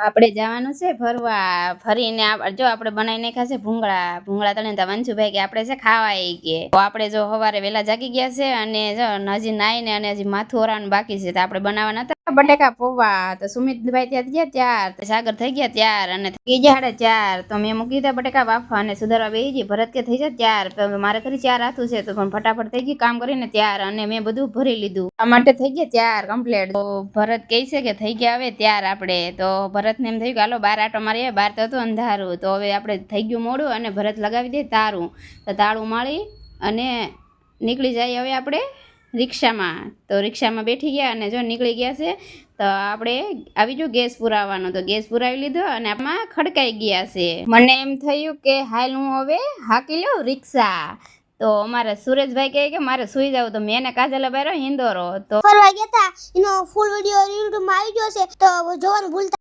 આપણે જવાનું છે ફરવા ફરીને જો આપણે બનાવી ખાશે ભૂંગળા ભૂંગળા તને તો વંશુભાઈ કે આપણે છે ખાવા ઈ કે. આપણે જો સવારે વહેલા જાગી ગયા છે અને જો હજી નાઈને અને હજી માથું ઓરાનું બાકી છે તો આપણે બનાવવાના હતા. બટેકા પૌવા, તો સુમિતભાઈ ત્યાં ગયા ત્યાર સાગર થઈ ગયા ત્યાર, અને થઈ ગયા સાડા ચાર. તો મેં મૂકી દીધા બટેકા બાફવા અને સુધારવા બે ગઈ, ભરત કે થઈ જાય ત્યાર મારે કરી ચાર હાથું છે, તો પણ ફટાફટ થઈ ગઈ કામ કરીને ત્યાર, અને મેં બધું ભરી લીધું. આ માટે થઈ ગયા ત્યાર કમ્પ્લીટ તો ભરત કહે છે કે થઈ ગયા હવે ત્યાર આપણે. તો ભરતને એમ થયું કે હાલો, બાર આટો મારીએ બાર તો હતું અંધારું. તો હવે આપણે થઈ ગયું મોડું, અને ભરત લગાવી દે તારું. તો તાળું માળી અને નીકળી જાય હવે આપણે. રિક્ષામાં. તો રિક્ષામાં બેઠી ગયા અને જો નીકળી ગયા છે, તો આપણે આવી જો ગેસ પુરાવાનો. તો ગેસ પુરાવી લીધો અને આમાં ખડકાઈ ગયા છે. મને એમ થયું કે હાલ હું હવે હાકી લઉં રિક્ષા. તો અમારે સુરેશભાઈ કહે કે મારે સુઈ જાવ. તો મેં એને કાજલ બાર્યો, હિંદોરો. તો ફરવા ગયા હતા. એનો ફૂલ વીડિયો યુટ્યુબમાં આવી ગયો છે. તો જોવાનું ભૂલતા